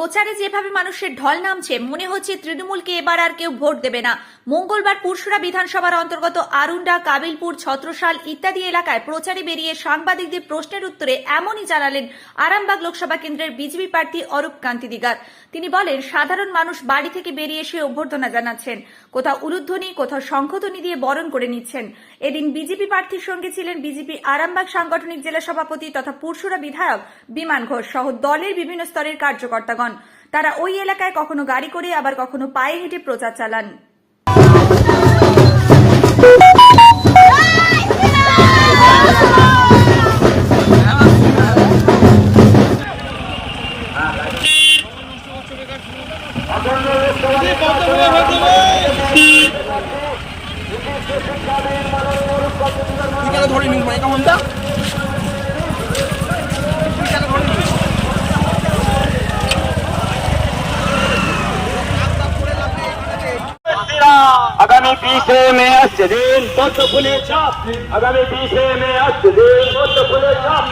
প্রচারে যেভাবে মানুষের ঢল নামছে, মনে হচ্ছে তৃণমূলকে এবার আর কেউ ভোট দেবে না। মঙ্গলবার পুরসুরা বিধানসভার অন্তর্গত আরুন্ডা কাবিলপুর, ছত্রশাল ইত্যাদি এলাকায় প্রচারে বেরিয়ে সাংবাদিকদের প্রশ্নের উত্তরে এমনই জানালেন আরামবাগ লোকসভা কেন্দ্রের বিজেপি প্রার্থী অরূপ কান্তি দিগার। তিনি বলেন, সাধারণ মানুষ বাড়ি থেকে বেরিয়ে এসে অভ্যর্থনা জানাচ্ছেন। কোথাও উলুধ্বনি, কোথাও শঙ্খধ্বনি দিয়ে বরণ করে নিচ্ছেন। এদিন বিজেপি প্রার্থীর সঙ্গে ছিলেন বিজেপি আরামবাগ সাংগঠনিক জেলা সভাপতি তথা পুরসুরা বিধায়ক বিমান ঘোষ সহ দলের বিভিন্ন স্তরের কার্যকর্তাগণ। তারা ওই এলাকায় কখনো গাড়ি করে আবার কখনো পায়ে হেঁটে প্রচার চালান। কেমন আগামী বিশে মে আসছে দিন। পদ্ম ফুলে চাপ আগামী বিশে মে আসছে দিন। পদ্ম ফুলে চাপ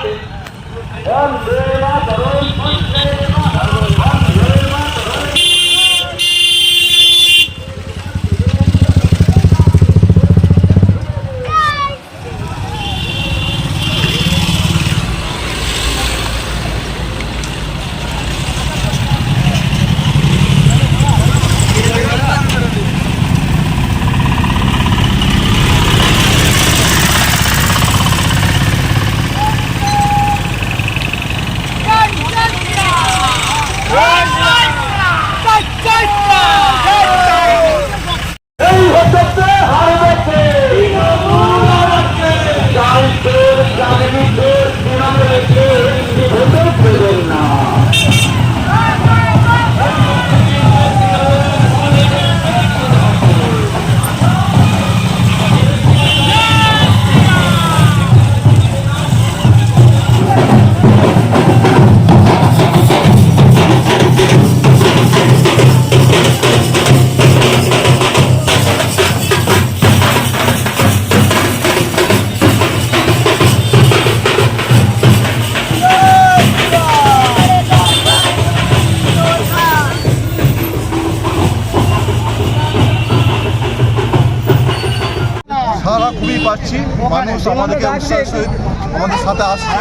খুবই পাচ্ছি। মানুষ আমাদেরকে উৎসাহের সহিত আমাদের সাথে আসছে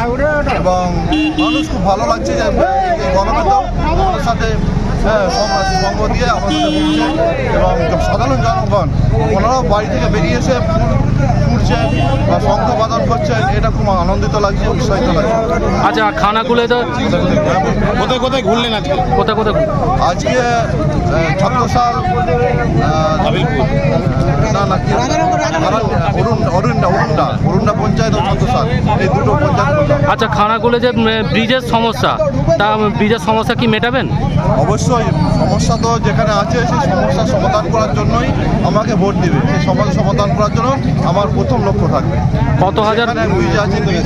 এবং মানুষ খুব ভালো লাগছে যে এই গণনেতা আমাদের সাথে হ্যাঁ, সঙ্গ দিয়ে আমাদের এবং সাধারণ জনগণ ওনারাও বাড়ি থেকে বেরিয়ে এসে ফুটছেন বা শঙ্খ বাদন করছেন এটা খুব আনন্দিত লাগছে উৎসাহিত লাগছে। আচ্ছা খানাগুলো তো কোথায় কোথায় ঘুরলেন আজকে? কোথায় কোথায় আজকে ছত্রসাল না না কি অরুণ অরুণডা অরুণডা এই দুটো পঞ্চায়েত আচ্ছা খানাগুলো যে ব্রিজের সমস্যা তা ব্রিজের সমস্যা কি মেটাবেন? অবশ্যই সমস্যা তো যেখানে আছে সেই সমস্যা সমাধান করার জন্যই আমাকে ভোট দিবে। সেই সমস্যা সমাধান করার জন্য আমার প্রথম লক্ষ্য থাকবে। কত হাজার?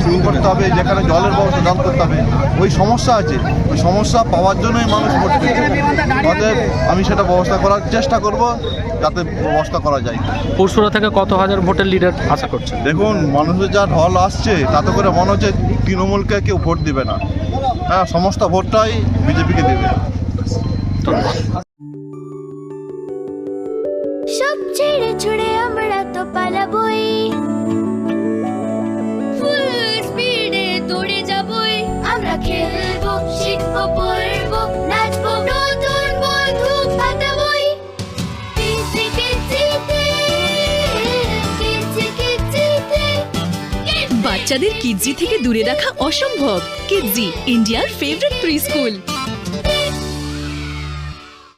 শুরু করতে হবে যেখানে জলের ব্যবস্থা দান করতে হবে। ওই সমস্যা আছে। ওই সমস্যা পাওয়ার জন্যই মানুষ ভোট দিচ্ছে। অতএব আমি সেটা ব্যবস্থা করার চেষ্টা করব যাতে ব্যবস্থা করা যায়। পরশুরা থেকে কত হাজার ভোটের লিডার আশা করছে দেখুন মানুষের যা ঢল আসছে তাতে করে মনে হচ্ছে তৃণমূলকে কেউ ভোট দিবে না। হ্যাঁ সমস্ত ভোটটাই বিজেপিকে দেবে। সব ছেড়ে ছুড়ে পালাবই। ফুল স্পিডে দৌড়ে যাবই। আমরা বাচ্চাদের কিডজি থেকে দূরে রাখা অসম্ভব। কিডজি ইন্ডিয়ার ফেভারিট প্রি স্কুল